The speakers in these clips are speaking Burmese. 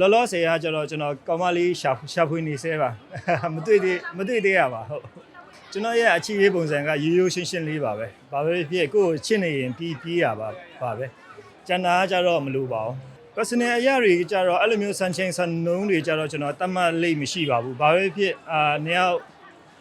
လောလောဆယ်ကကျတော့ကျွန်တော်ကောင်မလေးရှာရှာဖွေနေသေးပါမတွေ့သေးမတွေ့သေးရပါဟုတ်ကျွန်တော်ရဲ့အခြေရေးပုံစံကရိုးရိုးရှင်းရှင်းလေးပါပဲဘာပဲဖြစ်ကိုယ့်ကိုချစ်နေရင်ပြီးပြီးရပါပါပဲကျန်တာကကျတော့မလိုပါဘူး personal အရာတွေကျတော့အဲ့လိုမျိုးစံချိန်စံနှုန်းတွေကျတော့ကျွန်တော်တတ်မှတ်လိမ့်မရှိပါဘူးဘာပဲဖြစ်အာနှစ်ယောက်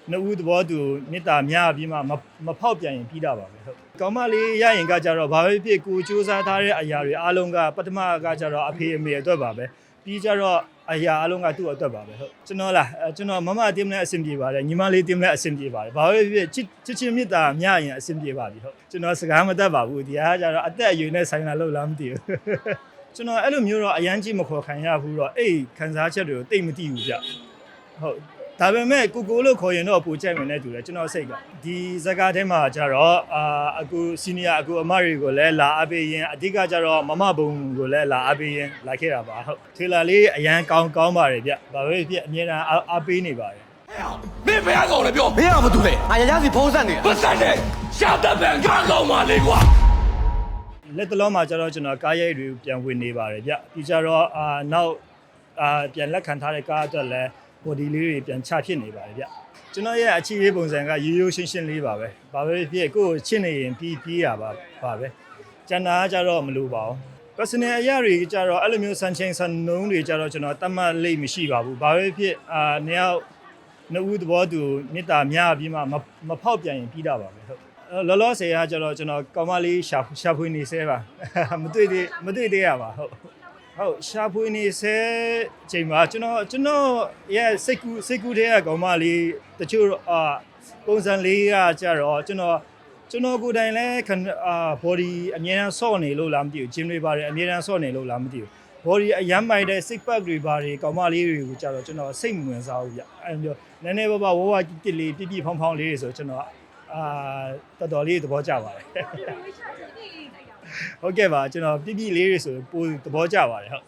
နှစ်ဦးသဘောတူမေတ္တာများပြီးမှမမဖောက်ပြန်ရင်ပြီးတာပါပဲဟုတ်ကောင်းမလေးရရင်ကကျတော့ဘာပဲဖြစ်ကိုစူးစမ်းထားတဲ့အရာတွေအားလုံးကပထမကကျတော့အဖေအမေအတွက်ပါပဲ ပြီးကြတော့အရာအားလုံးကသူ့အတွက်ပါပဲဟုတ်ကျွန်တော်လားအဲကျွန်တော်မမအတင်းနဲ့အဆင်ပြေပါတယ်ညီမလေးတင်းနဲ့အဆင်ပြေပါတယ်ဘာပဲဖြစ်ဖြစ်ချစ်ချစ်ချင်းမေတ္တာများရင်အဆင်ပြေပါပြီဟုတ်ကျွန်တော်စကားမတတ်ပါဘူးဒီဟာကကျတော့အသက်အရွယ်နဲ့ဆိုင်လာလို့လားမသိဘူးကျွန်တော်အဲ့လိုမျိုးတော့အရန်ကြီးမခေါ်ခံရဘူးတော့အဲ့ခံစားချက်တွေကိုတိတ်မသိဘူးဗျဟုတ် ဒါပေမဲ့ကိုကိုလို့ခေါ်ရင်တော့ပူကြိုက်ဝင်တဲ့တူတယ်ကျွန်တော်စိတ်ကဒီဇာတ်ကားထဲမှာကျတော့အာအခုစီနီယာအခုအမတွေကိုလည်းလာအပေးရင်အဓိကကျတော့မမဘုံကိုလည်းလာအပေးရင်လာခဲ့တာပါဟုတ်ထေလာလေးအရန်ကောင်းကောင်းပါတယ်ဗျဘာပဲဖြစ်အမြဲတမ်းအားအားပေးနေပါတယ်မင်းဘယ်ကောင်လဲပြောမင်းကဘာတူလဲငါရရစီဖုံးဆက်နေတာပတ်စံနဲ့ရှာတဲ့ဘန်ကကောင်မလေးကွာလက်တလုံးမှာကျတော့ကျွန်တော်ကားရိုက်တွေပြန်ဝင်နေပါတယ်ဗျဒီကျတော့အာနောက်အာပြန်လက်ခံထားတဲ့ကားအတွက်လည်း body လေးတွေပြန်ချဖြစ်နေပါတယ်ဗျကျွန်တော်ရဲ့အခြေရေးပုံစံကရိုးရိုးရှင်းရှင်းလေးပါပဲဘာပဲဖြစ်ကိုယ့်ကိုချစ်နေရင်ပြီးပြီးရပါပါပဲကျန်တာကကျတော့မလိုပါဘူး personal အရာတွေကျတော့အဲ့လိုမျိုးစံချိန်စံနှုန်းတွေကျတော့ကျွန်တော်တတ်မှတ်လိမ့်မရှိပါဘူးဘာပဲဖြစ်အာနှစ်ယောက်နှစ်ဦးသဘောတူမေတ္တာများပြီးမှမမဖောက်ပြန်ရင်ပြီးတာပါပဲဟုတ်အဲလောလောဆယ်ကကျတော့ကျွန်တော်ကောင်မလေးရှာရှာဖွေနေသေးပါမတွေ့သေးမတွေ့သေးရပါဟုတ် ဟုတ်ရှာဖွေနေဆဲချိန်မှာကျွန်တော်ကျွန်တော်ရဲ့စိတ်ကူးစိတ်ကူးတဲ့ကောင်မလေးတချို့အာပုံစံလေးကကျတော့ကျွန်တော်ကျွန်တော်ကိုယ်တိုင်လည်းခဏအာ body အများအားဆော့နေလို့လားမသိဘူး gym တွေပါတယ်အများအားဆော့နေလို့လားမသိဘူး body အရမ်းမိုက်တဲ့ six pack တွေပါတယ်ကောင်မလေးတွေကိုကျတော့ကျွန်တော်စိတ်မဝင်စားဘူးဗျအဲလိုမျိုးနည်းနည်းပါးပါးဝဝတစ်လေးပြပြဖောင်းဖောင်းလေးတွေဆိုကျွန်တော် အာတော်တော်လေးသဘောကျပါတယ်ဟုတ်ကဲ့ပါကျွန်တော်ပြပြလေးတွေဆိုပိုသဘောကျပါတယ်ဟုတ်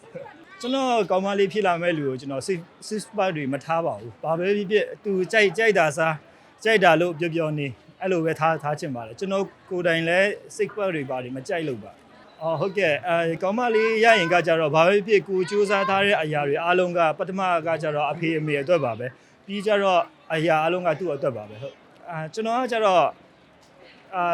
ကျွန်တော်ကောင်မလေးဖြစ်လာမဲ့လူကိုကျွန်တော် six six pack တွေမထားပါဘူးဘာပဲဖြစ်ဖြစ်သူကြိုက်ကြိုက်တာစားကြိုက်တာလို့ပြောပြောနေအဲ့လိုပဲထားထားချင်ပါတယ်ကျွန်တော်ကိုယ်တိုင်လည်း six pack တွေပါတယ်မကြိုက်လို့ပါအော်ဟုတ်ကဲ့အဲကောင်းမလေးရရင်ကကြတော့ဘာပဲဖြစ်ကိုစူးစမ်းထားတဲ့အရာတွေအားလုံးကပထမကကြတော့အဖေအမေအတွက်ပါပဲပြီးကြတော့အရာအားလုံးကသူ့အတွက်ပါပဲဟုတ် အာကျွန်တော်ကကြတော့အာ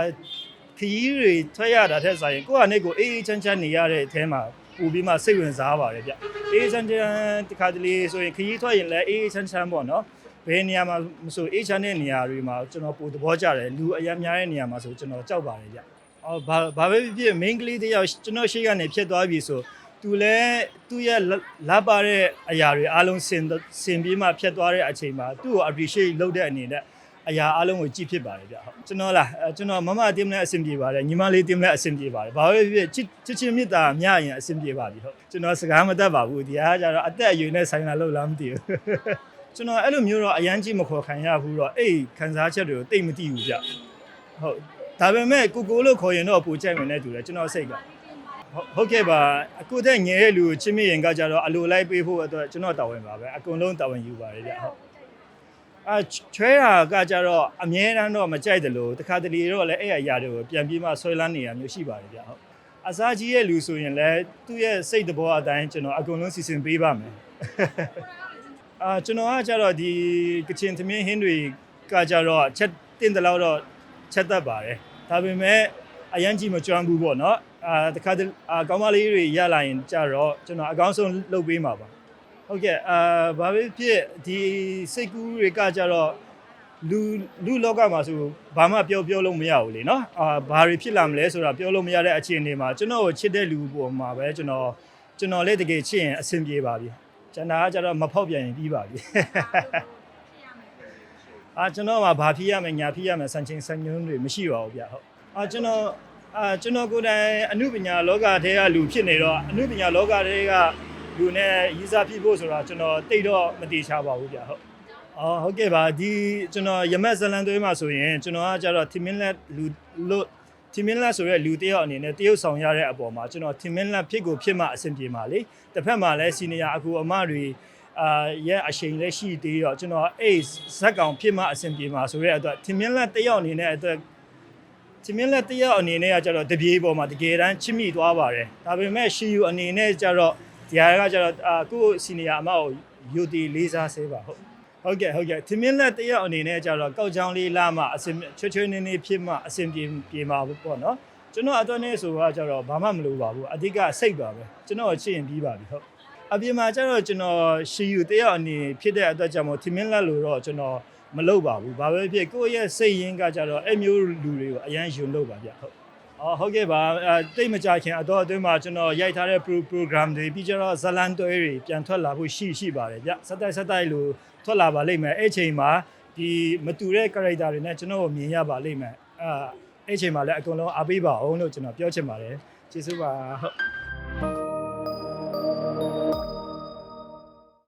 ခရီးတွေထွက်ရတာထက်ဆိုင်ကိုယ့်အနေကိုအေးအေးချမ်းချမ်းနေရတဲ့အထဲမှာပူပြီးမှစိတ်ဝင်စားပါတယ်ဗျအေးအေးချမ်းချမ်းတခါတလေဆိုရင်ခရီးထွက်ရင်လည်းအေးအေးချမ်းချမ်းပေါ့နော်ဘယ်နေရာမှာမဆိုအေးချမ်းတဲ့နေရာတွေမှာကျွန်တော်ပူသဘောကျတယ်လူအများများတဲ့နေရာမှာဆိုကျွန်တော်ကြောက်ပါတယ်ဗျအော်ဘာဘာပဲဖြစ်ဖြစ် main ကလေးတယောက်ကျွန်တော်ရှိကနေဖြစ်သွားပြီဆိုသူလည်းသူ့ရဲ့လက်ပါတဲ့အရာတွေအားလုံးစင်စင်ပြီးမှဖြစ်သွားတဲ့အချိန်မှာသူ့ကို appreciate လုပ်တဲ့အနေနဲ့ အရာအားလုံးကိုကြည့်ဖြစ်ပါတယ်ဗျဟုတ်ကျွန်တော်လားအဲကျွန်တော်မမအတင်းနဲ့အဆင်ပြေပါတယ်ညီမလေးတင်းနဲ့အဆင်ပြေပါတယ်ဘာပဲဖြစ်ဖြစ်ချစ်ချစ်ချင်းမေတ္တာများရင်အဆင်ပြေပါပြီဟုတ်ကျွန်တော်စကားမတတ်ပါဘူးဒီဟာကကျတော့အသက်အရွယ်နဲ့ဆိုင်လာလို့လားမသိဘူးကျွန်တော်အဲ့လိုမျိုးတော့အရန်ကြီးမခေါ်ခံရဘူးတော့အဲ့ခံစားချက်တွေကိုတိတ်မသိဘူးဗျဟုတ်ဒါပေမဲ့ကိုကိုလို့ခေါ်ရင်တော့ပူကြိုက်ဝင်တဲ့တူတယ်ကျွန်တော်စိတ်ကဟုတ်ဟုတ်ကဲ့ပါအခုတဲ့ငယ်တဲ့လူကိုချင်းမရင်ကကြတော့အလိုလိုက်ပေးဖို့အတွက်ကျွန်တော်တာဝန်ပါပဲအကုန်လုံးတာဝန်ယူပါတယ်ဗျဟုတ် အာချွဲတာကကြတော့အမြဲတမ်းတော့မကြိုက်တယ်လို့တခါတလေတော့လည်းအဲ့အရာတွေကိုပြန်ပြီးမှဆွဲလန်းနေရမျိုးရှိပါတယ်ဗျဟုတ်အစားကြီးရဲ့လူဆိုရင်လည်းသူ့ရဲ့စိတ်တဘောအတိုင်းကျွန်တော်အကုန်လုံးစီစဉ်ပေးပါမယ်အာကျွန်တော်ကကြတော့ဒီကချင်သမင်းဟင်းတွေကကြတော့ချက်တင်တယ်လို့တော့ချက်တတ်ပါတယ်ဒါပေမဲ့အရန်ကြီးမကျွမ်းဘူးပေါ့နော်အာတခါတလေအာကောင်းမလေးတွေရလာရင်ကြတော့ကျွန်တော်အကောင်းဆုံးလုပ်ပေးမှာပါ ဟုတ်ကဲ့အာဘာပဲဖြစ်ဒီစိတ်ကူးတွေကကြတော့လူလူလောကမှာဆိုဘာမှပြောပြောလို့မရဘူးလေနော်အာဘာတွေဖြစ်လာမလဲဆိုတာပြောလို့မရတဲ့အခြေအနေမှာကျွန်တော်ကိုချစ်တဲ့လူပေါ်မှာပဲကျွန်တော်ကျွန်တော်လည်းတကယ်ချစ်ရင်အဆင်ပြေပါပြီကျွန်တော်ကကျတော့မဖောက်ပြန်ရင်ပြီးပါပြီအာကျွန်တော်ကဘာဖြစ်ရမယ်ညာဖြစ်ရမယ်စံချိန်စံညွှန်းတွေမရှိပါဘူးဗျဟုတ်အာကျွန်တော်အာကျွန်တော်ကိုယ်တိုင်အမှုပညာလောကထဲကလူဖြစ်နေတော့အမှုပညာလောကထဲက လူနဲ့ရည်စားဖြစ်ဖို့ဆိုတာကျွန်တော်တိတ်တော့မတိချပါဘူးဗျဟုတ်အော်ဟုတ်ကဲ့ပါဒီကျွန်တော်ရမက်ဇလန်သွေးမှာဆိုရင်ကျွန်တော်ကကျတော့တီမင်းလက်လူလို့တီမင်းလက်ဆိုရဲလူတယောက်အနေနဲ့တရုပ်ဆောင်ရတဲ့အပေါ်မှာကျွန်တော်တီမင်းလက်ဖြစ်ကိုဖြစ်မှအဆင်ပြေပါလေတစ်ဖက်မှာလည်းစီနီယာအခုအမတွေအာရဲ့အချိန်လည်းရှိသေးတော့ကျွန်တော်အေးဇက်ကောင်ဖြစ်မှအဆင်ပြေမှာဆိုရဲအတွက်တီမင်းလက်တယောက်အနေနဲ့အတွက်တီမင်းလက်တယောက်အနေနဲ့ကကျတော့တပြေးပေါ်မှာတကယ်တမ်းချစ်မိသွားပါတယ်ဒါပေမဲ့ရှီယူအနေနဲ့ကျတော့ ဒီဟာကကျတော့အာကိုယ့်စီနီယာအမကိုယူတီလေးစားဆေးပါဟုတ်ဟုတ်ကဲ့ဟုတ်ကဲ့သင်မင်းလက်တယောက်အနေနဲ့ကျတော့ကောက်ချောင်းလေးလာမှအစင်ချွတ်ချွတ်နေနေဖြစ်မှအစင်ပြေပြေမှာပေါ့နော်ကျွန်တော်အတွက်နဲ့ဆိုတော့ကျတော့ဘာမှမလိုပါဘူးအဓိကစိတ်ပါပဲကျွန်တော်ချစ်ရင်ပြီးပါပြီဟုတ်အပြင်မှာကျတော့ကျွန်တော်ရှီယူတယောက်အနေဖြစ်တဲ့အတွက်ကြောင့်မို့သင်မင်းလက်လို့တော့ကျွန်တော်မလုပ်ပါဘူးဘာပဲဖြစ်ကိုယ့်ရဲ့စိတ်ရင်းကကျတော့အဲ့မျိုးလူတွေကိုအရန်ယုံလို့ပါဗျဟုတ် အော်ဟုတ်ကဲ့ပါအဲတိတ်မကြခင်အတော့အတွင်းမှာကျွန်တော်ရိုက်ထားတဲ့ pro program တွေပြီးကြတော့ဇလန်တွဲတွေပြန်ထွက်လာဖို့ရှိရှိပါတယ်ဗျစက်တိုက်စက်တိုက်လို့ထွက်လာပါလိမ့်မယ်အဲ့ချိန်မှာဒီမတူတဲ့ character တွေနဲ့ကျွန်တော်ကိုမြင်ရပါလိမ့်မယ်အဲအဲ့ချိန်မှာလည်းအကုန်လုံးအားပေးပါအောင်လို့ကျွန်တော်ပြောချင်ပါတယ်ကျေးဇူးပါဟုတ်